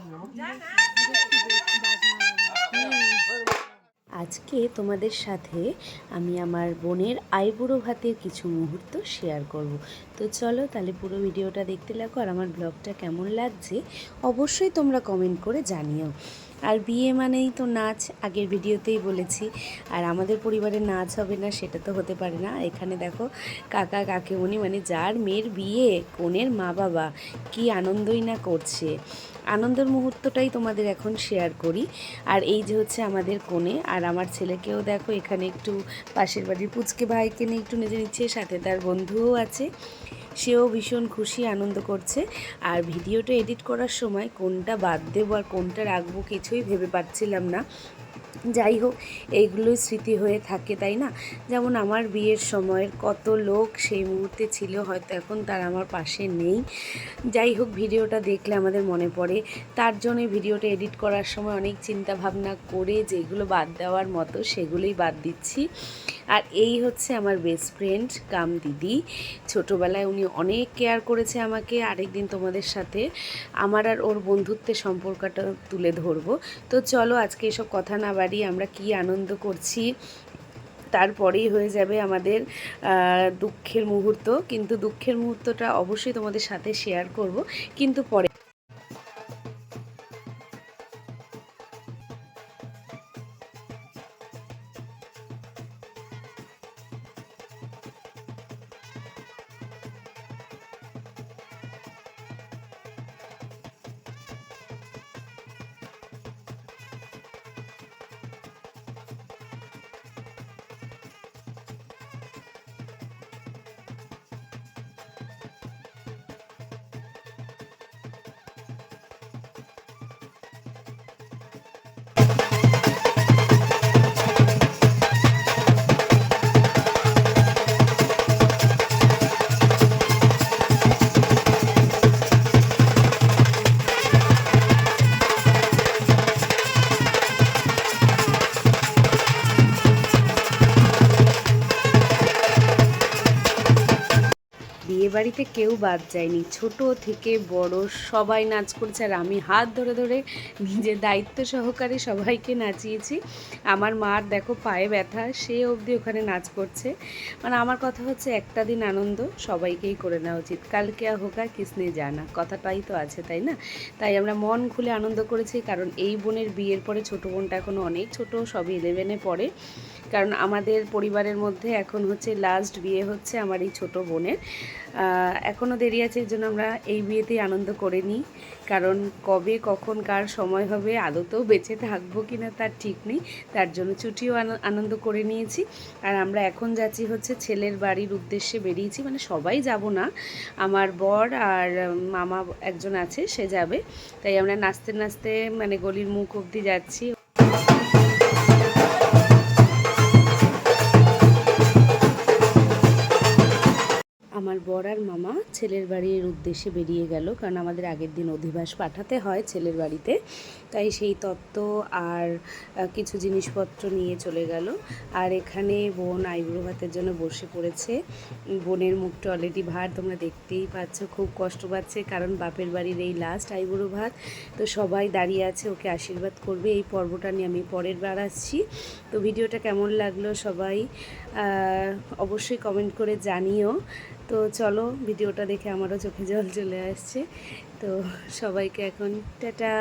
你干啥你给我 আজকে তোমাদের সাথে আমি আমার বোনের আইবুড়ো ভাতের কিছু মুহূর্ত শেয়ার করব। তো চলো তাহলে পুরো ভিডিওটা দেখতে লাগো আর আমার ব্লগটা কেমন লাগছে অবশ্যই তোমরা কমেন্ট করে জানিও। আর বিয়ে মানেই তো নাচ, আগের ভিডিওতেই বলেছি। আর আমাদের পরিবারে নাচ হবে না, সেটা তো হতে পারে না। এখানে দেখো কাকা, কাকিমণি মানে যার মেয়ের বিয়ে, কনের মা বাবা, কি আনন্দই না করছে। আনন্দের মুহূর্তটাই তোমাদের এখন শেয়ার করি। আর এই যে হচ্ছে আমাদের কোণে আর আমার ছেলেকেও দেখো, এখানে একটু পাশের বাড়ির পুচকে ভাইকে নিয়ে একটু নিজে নিচ্ছে, সাথে তার বন্ধুও আছে। সেও ভীষণ খুশি, আনন্দ করছে। আর ভিডিওটা এডিট করার সময় কোনটা বাদ দেবো আর কোনটা রাখব কিছুই ভেবে পাচ্ছিলাম না। যাই হোক, এইগুলোই স্মৃতি হয়ে থাকে, তাই না? যেমন আমার বিয়ের সময়ের কত লোক সেই মুহূর্তে ছিল, হয়তো এখন তার আমার পাশে নেই। যাই হোক, ভিডিওটা দেখলে আমাদের মনে পড়ে। তার জন্য ভিডিওটা এডিট করার সময় অনেক চিন্তা ভাবনা করে যেগুলো বাদ দেওয়ার মতো সেগুলোই বাদ দিচ্ছি। আর এই হচ্ছে আমার বেস্ট ফ্রেন্ড কাম দিদি। ছোটোবেলায় উনি অনেক কেয়ার করেছে আমাকে, আরেকদিন তোমাদের সাথে আমার আর ওর বন্ধুত্বের সম্পর্কটা তুলে ধরবো। তো চলো, আজকে এসব কথা না বাড়ি আমরা কি আনন্দ করছি, তারপরেই হয়ে যাবে আমাদের দুঃখের মুহূর্ত। কিন্তু দুঃখের মুহূর্তটা অবশ্যই তোমাদের সাথে শেয়ার করব। কিন্তু পরে বিয়ে বাড়িতে কেউ বাদ যায়নি। ছোট থেকে বড় সবাই নাচ করেছে আর আমি হাত ধরে ধরে নিজের দায়িত্ব সহকারে সবাইকে নাচিয়েছি। আমার মার দেখো পায়ে ব্যথা, সে অবধি ওখানে নাচ করছে। মানে আমার কথা হচ্ছে একটা দিন আনন্দ সবাইকেই করে নেওয়া উচিত। কালকে হোকা কিসনে জানা কথাটাই তো আছে, তাই না? তাই আমরা মন খুলে আনন্দ করেছি কারণ এই বোনের বিয়ের পরে ছোট বোনটা এখনও অনেক ছোট, সবই ইলেভেনে পড়ে। কারণ আমাদের পরিবারের মধ্যে এখন হচ্ছে লাস্ট বিয়ে হচ্ছে আমার এই ছোট বোনের। এখনও দেরি আছে জন্য আমরা এই বিয়েতেই আনন্দ করে নিই। কারণ কবে, কখন, কার সময় হবে, আদতেও বেঁচে থাকব কি না তার ঠিক নেই। তার জন্য ছুটিও আন- আনন্দ করে নিয়েছি। আর আমরা এখন যাচ্ছি হচ্ছে ছেলের বাড়ির উদ্দেশ্যে বেরিয়েছি। মানে সবাই যাব না। আমার বর আর মামা একজন আছে, সে যাবে। তাই আমরা নাচতে নাচতে মানে গলির মুখ অবধি যাচ্ছি। আমার বর আর মামা ছেলের বাড়ির উদ্দেশ্যে বেরিয়ে গেল, কারণ আমাদের আগের দিন অধিবাস পাঠাতে হয় ছেলের বাড়িতে। তাই সেই তত্ত্ব আর কিছু জিনিসপত্র নিয়ে চলে গেল। আর এখানে বোন আইবুড়ো ভাতের জন্য বসে পড়েছে। বোনের মুখটা অলরেডি ভাত তোমরা দেখতেই পাচ্ছ, খুব কষ্ট পাচ্ছে, কারণ বাপের বাড়ির এই লাস্ট আইবুড়ো ভাত। তো সবাই দাঁড়িয়ে আছে, ওকে আশীর্বাদ করবে। এই পর্বটা নিয়ে আমি পরের বার আসছি। তো ভিডিওটা কেমন লাগল সবাই অবশ্যই কমেন্ট করে জানিও। তো চলো ভিডিওটা দেখে আমারও চোখে জল চলে আসছে। তো সবাইকে এখন টাটা।